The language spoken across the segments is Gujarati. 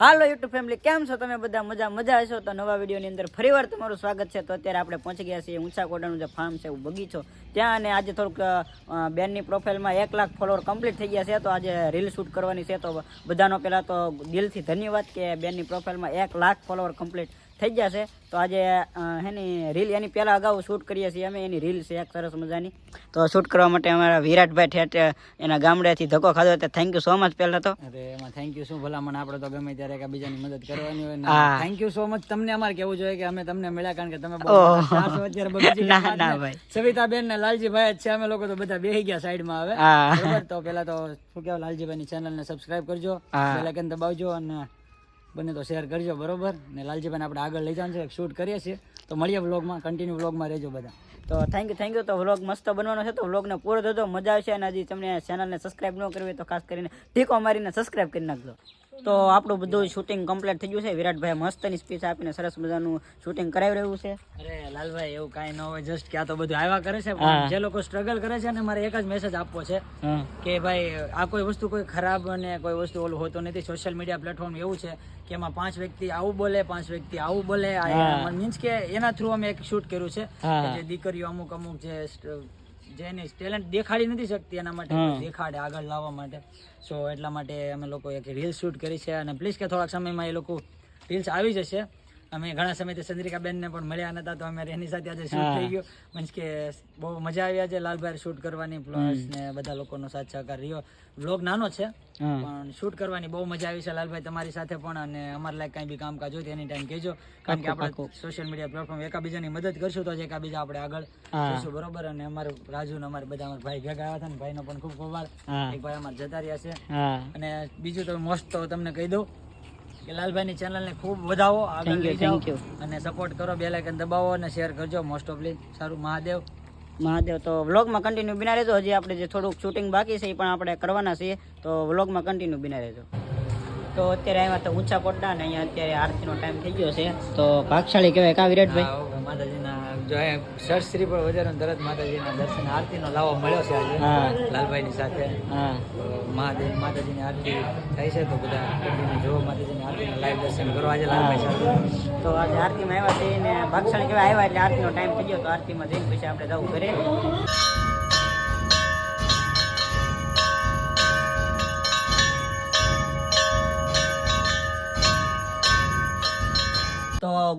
હાલો યુટ્યુબ ફેમિલી, કેમ છો તમે બધા? મજા મજા હશો? તો નવા વિડીયોની અંદર ફરીવાર તમારું સ્વાગત છે. તો અત્યારે આપણે પહોંચી ગયા છીએ ઊંચા કોટાનું જે ફાર્મ છે, એવું બગીચો. ત્યાં અને આજે થોડુંક બેનની પ્રોફાઇલમાં એક લાખ ફોલોવર કમ્પ્લીટ થઈ ગયા છે. તો આજે રીલ શૂટ કરવાની છે. તો બધાનો પહેલાં તો દિલથી ધન્યવાદ કે બેનની પ્રોફાઇલમાં એક લાખ ફોલોવર કમ્પ્લીટ થઈ ગયા છે. તો આજે એની રીલ એની પહેલાં અગાઉ શૂટ કરીએ છીએ અમે. એની રીલ છે એક સરસ મજાની. તો શૂટ કરવા માટે અમારા વિરાટભાઈ ઠેઠ એના ગામડેથી ધક્કો ખાધો તો થેન્ક યુ સો મચ પહેલાં તો. અરે એમાં થેન્ક યુ શું? ભલામણ આપણે તો ગમે ત્યારે એકબીજાની મદદ કરવાની હોય. થેન્ક યુ સો મચ તમને અમારે કેવું જોઈએ કે અમે તમને મળ્યા કારણ કે તમે ના, ના ભાઈ. સવિતાબેન ને લાલજીભાઈ જ છે. અમે લોકો તો બધા બેહી ગયા સાઈડમાં હવે. હા. તો પેલા તો શું કહેવાય? લાલજીભાઈ ની ચેનલ ને સબસ્ક્રાઇબ કરજો. બેલ આઇકન દબાવજો અને બને તો શેર કરજો, બરોબર? ને લાલજીભાઈ આપણે આગળ લઈ જવાનું છે શૂટ કરીએ છીએ. તો મળીએ વ્લોગમાં કન્ટિન્યુ વ્લોગમાં રહેજો બધા. તો થેન્ક યુ થેન્ક યુ તો વ્લોગ મસ્ત બનવાનો છે, તો વ્લોગને પૂરો થતો મજા આવશે. અને હજી તમને ચેનલને સબસ્ક્રાઇબ ન કરવી તો ખાસ કરીને ટીકો મારીને સબસ્ક્રાઇબ કરી નાખજો. તો આપણું બધું શૂટિંગ કમ્પ્લીટ થઈ ગયું છે. વિરાટભાઈ મસ્તની સ્પીચ આપીને સરસ મજાનું શૂટિંગ કરાવી રહ્યું છે. અરે લાલભાઈ એવું કાંઈ ન હોય જસ્ટ કે આ તો બધું આવ્યા કરે છે. પણ જે લોકો સ્ટ્રગલ કરે છે ને મારે એક જ મેસેજ આપવો છે કે ભાઈ આ કોઈ વસ્તુ કોઈ ખરાબ અને કોઈ વસ્તુ ઓલું હોતો નથી. સોશિયલ મીડિયા પ્લેટફોર્મ એવું છે કે એમાં પાંચ વ્યક્તિ આવું બોલે પાંચ વ્યક્તિ આવું બોલે. મીન્સ કે એના થ્રુ અમે એક શૂટ કર્યું છે. કે જે દીકરીઓ અમુક અમુક જે જેની ટેલેન્ટ દેખાડી નથી શકતી એના માટે દેખાડે આગળ લાવવા માટે. સો એટલા માટે અમે લોકો એક રીલ શૂટ કરી છે અને પ્લીઝ કે થોડાક સમયમાં એ લોકો રીલ્સ આવી જશે. અમે ઘણા સમયથી ચંદ્રિકા બેનને પણ મળ્યા નતા તો અમે એની સાથે આજે શૂટ થઈ ગયો. મીન્સ કે બહુ મજા આવી આજે લાલભાઈ શૂટ કરવાની પ્લસ ને બધા લોકોનો સાથ સહકાર રહ્યો. વ્લોગ નાનો છે પણ શૂટ કરવાની બહુ મજા આવી છે લાલભાઈ તમારી સાથે પણ અને અમારે લાયક કાંઈ બી કામકાજ હોય એની ટાઈમ કહેજો. કારણ કે આપણે સોશિયલ મીડિયા પ્લેટફોર્મ એકબીજાની મદદ કરશું તો જ એકબીજા આપણે આગળ જશું બરોબર? અને અમારું રાજુ ને અમારે બધા અમારા ભાઈ ભેગા આવ્યા હતા ને ભાઈનો પણ ખૂબ ખૂબ આભાર. એક ભાઈ અમારે જતા રહ્યા છે. અને બીજું તો મોસ્ટ તો તમને કહી દઉં કે લાલભાઈની ચેનલને ખૂબ વધાવો આગળ લઈ જાઓ અને સપોર્ટ કરો બે લાઇકન દબાવો અને શેર કરજો મોસ્ટ ઓફલી સારું મહાદેવ. મહાદેવ તો વ્લોગમાં કન્ટિન્યુ બિના રહેજો. હજી આપણે જે થોડુંક શૂટિંગ બાકી છે એ પણ આપણે કરવાના છીએ. તો વ્લોગમાં કન્ટિન્યુ બિના રહેજો. તો અત્યારે આવ્યા તો ઊંચા કોટડા અને અહીંયા અત્યારે આરતીનો ટાઈમ થઈ ગયો છે. તો ભાગશાળી કહેવાય કા વિરાટભાઈ? હા, માતાજીના જો એ સરશ્રી પર વધારે તરત માતાજીના દર્શન આરતીનો લાવો મળ્યો છે આજે. લાલભાઈની સાથે. માતાજી મહાદેવ માતાજીની આરતી થાય છે તો બધા continue જોવો માતાજીની આરતીના લાઈવ દર્શન કરો આજે લાલભાઈ સાથે. તો આજે આરતીમાં આવ્યા છીએ ને ભાગશાળી કેવા આવ્યા એટલે આરતીનો ટાઈમ થઈ ગયો તો આરતીમાં જઈને પછી આપણે જવું ઘરે.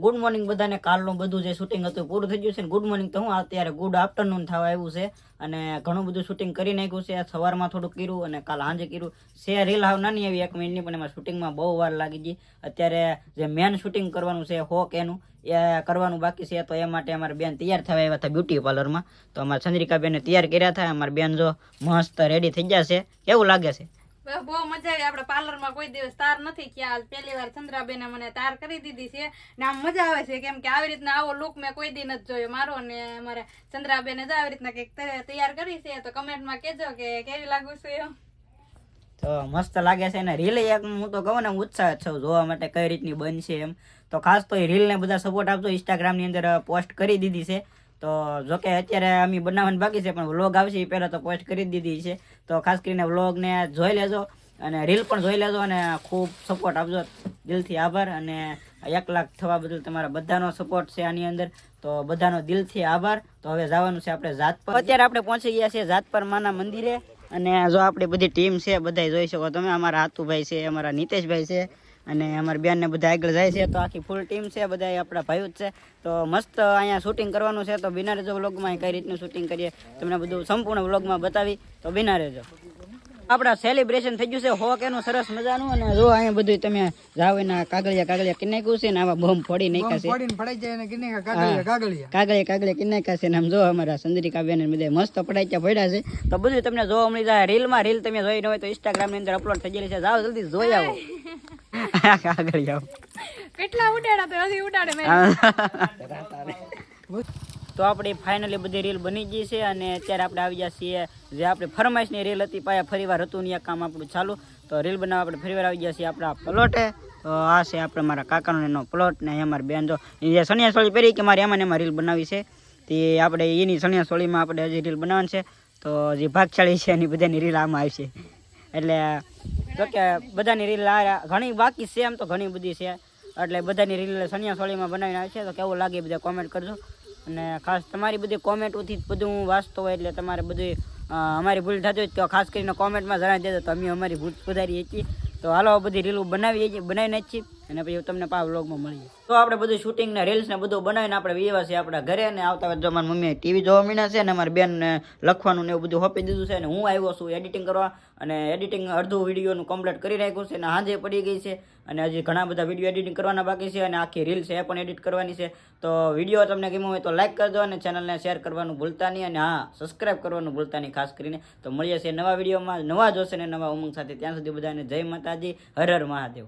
ગુડ મોર્નિંગ બધાને. કાલનું બધું જે શૂટિંગ હતું પૂરું થઈ ગયું છે ગુડ મોર્નિંગ તો હું અત્યારે ગુડ આફ્ટરનૂન થવા આવ્યું છે અને ઘણું બધું શૂટિંગ કરી નાખ્યું છે. સવારમાં થોડુંક કર્યું અને કાલ સાંજે કર્યું. છે રીલ હાવ નાની આવી એક મિનિટની પણ એમાં શૂટિંગમાં બહુ વાર લાગી ગઈ. અત્યારે જે મેન શૂટિંગ કરવાનું છે હોક એનું, એ કરવાનું બાકી છે. તો એ માટે અમારે બેન તૈયાર થવા આવ્યા હતા બ્યુટી પાર્લરમાં તો અમારે ચંદ્રિકા બેને તૈયાર કર્યા હતા. અમારે બેન જો મસ્ત રેડી થઈ જશે કેવું લાગે છે? બહુ મજા આવી. આપણે પાર્લરમાં કોઈ દિવસ તાર નથી ખ્યાલ. પહેલી વાર ચંદ્રાબેને મને તાર કરી દીધી છે ને આમ મજા આવે છે કેમ કે આવી રીતના આવો લુક મેં કોઈ દી નથી જોયો. મારો ને અમારે ચંદ્રાબેને જ આવી રીતના કંઈક તૈયાર કરી છે. તો કમેન્ટમાં કહેજો કે કેવી લાગુ છે તો મસ્ત લાગે છે ને રીલ એક હું તો કહું ને ઉત્સાહ છું જોવા માટે કઈ રીતની બનશે એમ. તો ખાસ તો એ રીલને બધા સપોર્ટ આપજો. ઇન્સ્ટાગ્રામની અંદર પોસ્ટ કરી દીધી છે. તો જોકે અત્યારે અમે બનાવવાની બાકી છે, પણ વ્લોગ આવશે, એ પહેલાં તો પોસ્ટ કરી દીધી છે. તો ખાસ કરીને વ્લોગને જોઈ લેજો અને રીલ પણ જોઈ લેજો અને ખૂબ સપોર્ટ આપજો. દિલથી આભાર અને એક લાખ થવા બદલ તમારા બધાનો સપોર્ટ છે આની અંદર. તો બધાનો દિલથી આભાર. તો હવે જવાનું છે આપણે જાત પર અત્યારે આપણે પહોંચી ગયા છીએ જાત પર માના મંદિરે. અને જો આપણી બધી ટીમ છે બધા જોઈ શકો તમે. અમારા હાતુભાઈ છે, અમારા નીતેશભાઈ છે. અને અમારી બેન ને બધા આગળ જાય છે, તો આખી ફૂલ ટીમ છે બધા આપણા ભાઈઓ જ છે. તો મસ્ત અહીંયા શૂટિંગ કરવાનું છે, તો બિના રેજો વ્લોગમાં કઈ રીતનું શૂટિંગ કરીએ. તમને બધું સંપૂર્ણ વ્લોગમાં બતાવી, તો બિના રહેજો. આપણા સેલિબ્રેશન થઈ ગયું છે. હોક એનું સરસ મજાનું અને જો અહીંયા બધું તમે જાવ એના કાગળિયા કાગળિયા કિનાઈ છે ને આવા બોમ્બ ફોડી નાખ્યા છે. પડાઈ જાય ને કિને હા. કાગળિયા. કાગળિયા કાગળિયા કિનાઈ છે ને આમ જો અમારા સંદરી બેન ને બધા મસ્ત પડાચ્યા પડ્યા છે. તો બધું તમને જોવા મળી જાય રીલમાં રીલ તમે જોઈ ન હોય તો ઇન્સ્ટાગ્રામની અંદર અપલોડ થઈ ગયેલી છે. જાઓ જલ્દી જોઈ આવો. કાગળિયા. કેટલા ઉડાડા તો હજી ઉડાડે મેં. તો આપણી ફાઇનલી બધી રીલ બની ગઈ છે અને અત્યારે આપણે આવી ગયા છીએ જે આપણી ફરમાઈશની રીલ હતી પાયા ફરીવાર હતું ને કામ આપણું ચાલુ. તો રીલ બનાવવા આપણે ફરીવાર આવી ગયા છીએ આપણા પ્લોટે તો આ છે આપણે મારા કાકાનો એનો પ્લોટ ને અમારી બેન જો. જે સણિયા પહેરી કે મારે એમાં એમાં રીલ બનાવી છે. તે આપણે એની સણિયા સોળીમાં આપણે હજી રીલ બનાવવાની છે. તો જે ભાગશાળી છે એની બધાની રીલ આમાં આવશે એટલે જો કે બધાની રીલ ઘણી બાકી છે, એમ તો ઘણી બધી છે. એટલે બધાની રીલ સોળીમાં બનાવીને આવે છે. તો કેવું લાગે બધા કોમેન્ટ કરજો. અને ખાસ તમારી બધી કોમેન્ટોથી જ બધું હું વાંચતો હોય એટલે તમારે બધું અમારી ભૂલ થતી હોય તો ખાસ કરીને કોમેન્ટમાં જણાવી દેજો. તો અમે અમારી ભૂલ સુધારીએ છીએ. તો હાલો બધી રીલો બનાવીએ છીએ બનાવીને જ છીએ અને પછી તમને પા વ્લોગમાં મળીએ તો આપણે બધું શૂટિંગ ને રીલ્સ ને બધું બનાવીને આપણે વિવા છે આપણા ઘરે ને આવતા વખતે મારી મમ્મીએ ટીવી જોવા મીના છે અને મારી બેનને લખવાનું ને એવું બધું હોપી દીધું છે અને હું આવ્યો છું એડિટિંગ કરવા અને એડિટિંગ અડધું વિડીયોનું કમ્પ્લીટ કરી રાખ્યું છે અને હાંજે પડી ગઈ છે અને હજી ઘણા બધા વીડિયો એડિટિંગ કરવાના બાકી છે અને આખી રીલ્સ એ પણ એડિટ કરવાની છે. તો વીડિયો તમને ગમ્યો હોય તો લાઇક કરજો અને ચેનલને શેર કરવાનું ભૂલતા નહીં અને હા સબસ્ક્રાઇબ કરવાનું ભૂલતા નહીં ખાસ કરીને. તો મળીએ છીએ નવા વિડીયોમાં નવા જોશે ને નવા ઉમંગ સાથે. ત્યાં સુધી બધાને જય માતાજી, હર હર મહાદેવ.